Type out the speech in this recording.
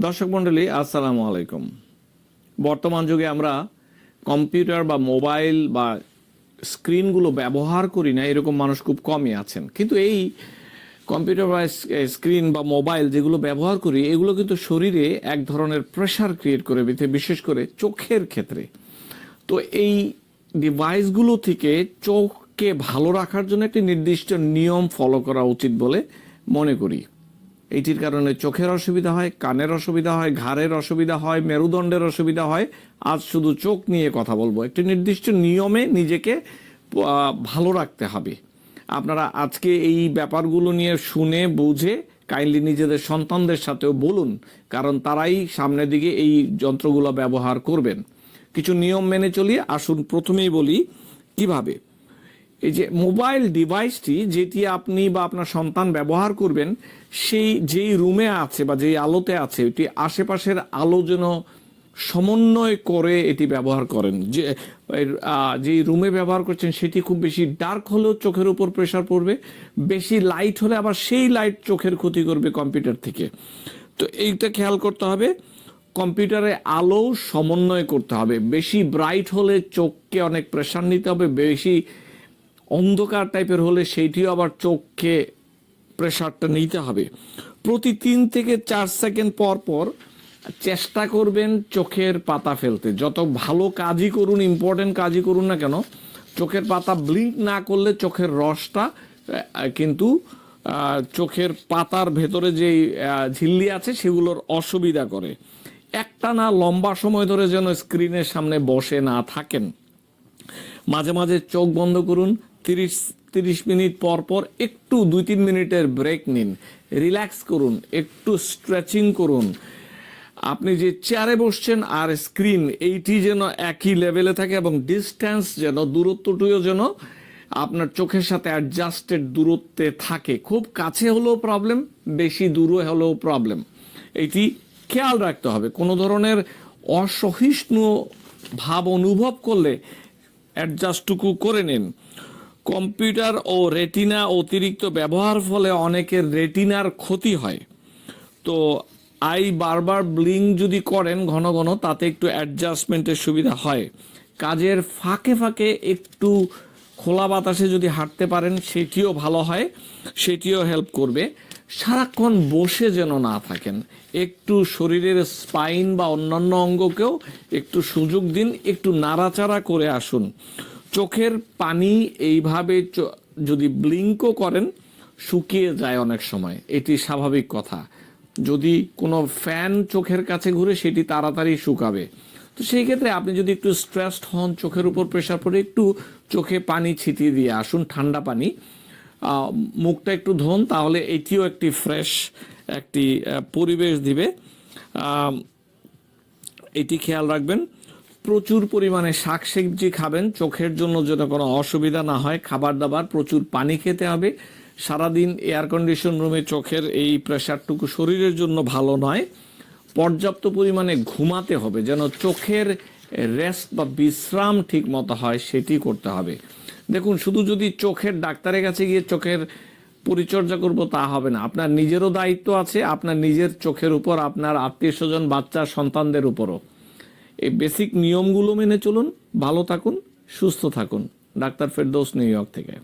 দর্শক মণ্ডলী, আসসালামু আলাইকুম। বর্তমান যুগে আমরা কম্পিউটার বা মোবাইল বা স্ক্রিনগুলো ব্যবহার করি না, এরকম মানুষ খুব কমই আছেন। কিন্তু এই কম্পিউটার বা স্ক্রিন বা মোবাইল যেগুলো ব্যবহার করি, এগুলো কিন্তু শরীরে এক ধরনের প্রেশার ক্রিয়েট করে বিতে- বিশেষ করে চোখের ক্ষেত্রে। তো এই ডিভাইসগুলো থেকে চোখকে ভালো রাখার জন্য একটি নির্দিষ্ট নিয়ম ফলো করা উচিত বলে মনে করি। এইটির কারণে চোখের অসুবিধা হয়, কানের অসুবিধা হয়, ঘাড়ের অসুবিধা হয়, মেরুদণ্ডের অসুবিধা হয়। আজ শুধু চোখ নিয়ে কথা বলব। একটি নির্দিষ্ট নিয়মে নিজেকে ভালো রাখতে হবে। আপনারা আজকে এই ব্যাপারগুলো নিয়ে শুনে, বুঝে, কাইন্ডলি নিজেদের সন্তানদের সাথেও বলুন, কারণ তারাই সামনের দিকে এই যন্ত্রগুলো ব্যবহার করবেন। কিছু নিয়ম মেনে চলি আসুন, প্রথমেই বলি, কীভাবে? এই যে মোবাইল ডিভাইসটি যেটি আপনি বা আপনার সন্তান ব্যবহার করবেন, সেই যেই রুমে আছে বা যেই আলোতে আছে, এটি আশেপাশের আলো যেন সমন্বয় করে এটি ব্যবহার করেন। যে যেই রুমে ব্যবহার করছেন, সেটি খুব বেশি ডার্ক হলেও চোখের উপর প্রেশার পড়বে, বেশি লাইট হলে আবার সেই লাইট চোখের ক্ষতি করবে কম্পিউটার থেকে। তো এইটা খেয়াল করতে হবে, কম্পিউটারে আলো সমন্বয় করতে হবে। বেশি ব্রাইট হলে চোখকে অনেক প্রেশার নিতে হবে, বেশি অন্ধকার টাইপের হলে সেইটিও আবার চোখকে প্রেশারটা নিতে হবে। প্রতি তিন থেকে চার সেকেন্ড পর পর চেষ্টা করবেন চোখের পাতা ফেলতে। যত ভালো কাজই করুন ইম্পর্টেন্ট কাজই করুন না কেন, চোখের পাতা ব্লিঙ্ক না করলে চোখের রসটা কিন্তু চোখের পাতার ভেতরে যে ঝিল্লি আছে সেগুলোর অসুবিধা করে। একটা না লম্বা সময় ধরে যেন স্ক্রিনের সামনে বসে না থাকেন। মাঝে মাঝে চোখ বন্ধ করুন তিরিশ তিরিশ মিনিট পর পর একটু দুই তিন মিনিটের ব্রেক নিন। রিল্যাক্স করুন, একটু স্ট্রেচিং করুন। আপনি যে চেয়ারে বসছেন আর স্ক্রিন এইটি যেন একই লেভেলে থাকে এবং ডিস্ট্যান্স যেন, দূরত্বটিও যেন আপনার চোখের সাথে অ্যাডজাস্টেড দূরত্বে থাকে। খুব কাছে হলেও প্রবলেম বেশি দূরে হলেও প্রবলেম এইটি খেয়াল রাখতে হবে। কোনো ধরনের অসহিষ্ণু ভাব অনুভব করলে অ্যাডজাস্টটুকু করে নিন। কম্পিউটার ও রেটিনা অতিরিক্ত ব্যবহার ফলে অনেকের রেটিনার ক্ষতি হয়। তো আই বারবার ব্লিং যদি করেন ঘন ঘন, তাতে একটু অ্যাডজাস্টমেন্টের সুবিধা হয়। কাজের ফাঁকে ফাঁকে একটু খোলা বাতাসে যদি হাঁটতে পারেন, সেটিও ভালো হয়, সেটিও হেল্প করবে। সারাক্ষণ বসে যেন না থাকেন, একটু শরীরের স্পাইন বা অন্যান্য অঙ্গকেও একটু সুযোগ দিন, একটু নাড়াচাড়া করে আসুন। চোখের পানি এইভাবে যদি ব্লিঙ্কও করেন, শুকিয়ে যায় অনেক সময়। এটি স্বাভাবিক কথা। যদি কোনো ফ্যান চোখের কাছে ঘুরে, সেটি তাড়াতাড়ি শুকাবে। তো সেই ক্ষেত্রে আপনি যদি একটু স্ট্রেসড হন, চোখের উপর প্রেশার পড়ে, একটু চোখে পানি ছিটিয়ে দিয়ে আসুন, ঠান্ডা পানি মুখটা একটু ধোন, তাহলে এটিও একটি ফ্রেশ একটি পরিবেশ দিবে। এটি খেয়াল রাখবেন। প্রচুর পরিমাণে শাক সবজি খাবেন। চোখের জন্য যেন কোনো অসুবিধা না হয়। খাবার দাবার প্রচুর পানি খেতে হবে। সারাদিন এয়ার কন্ডিশন রুমে চোখের এই প্রেশারটুকু শরীরের জন্য ভালো নয়। পর্যাপ্ত পরিমাণে ঘুমাতে হবে। যেন চোখের রেস্ট বা বিশ্রাম ঠিক মতো হয়, সেটি করতে হবে। দেখুন, শুধু যদি চোখের ডাক্তারের কাছে গিয়ে চোখের পরিচর্যা করব, তা হবে না। আপনার নিজেরও দায়িত্ব আছে, আপনার নিজের চোখের উপর, আপনার আত্মীয় স্বজন বাচ্চা সন্তানদের উপরও। এই বেসিক নিয়মগুলো মেনে চলুন ভালো থাকুন সুস্থ থাকুন। ডাক্তার ফেরদৌস নিউ ইয়র্ক থেকে।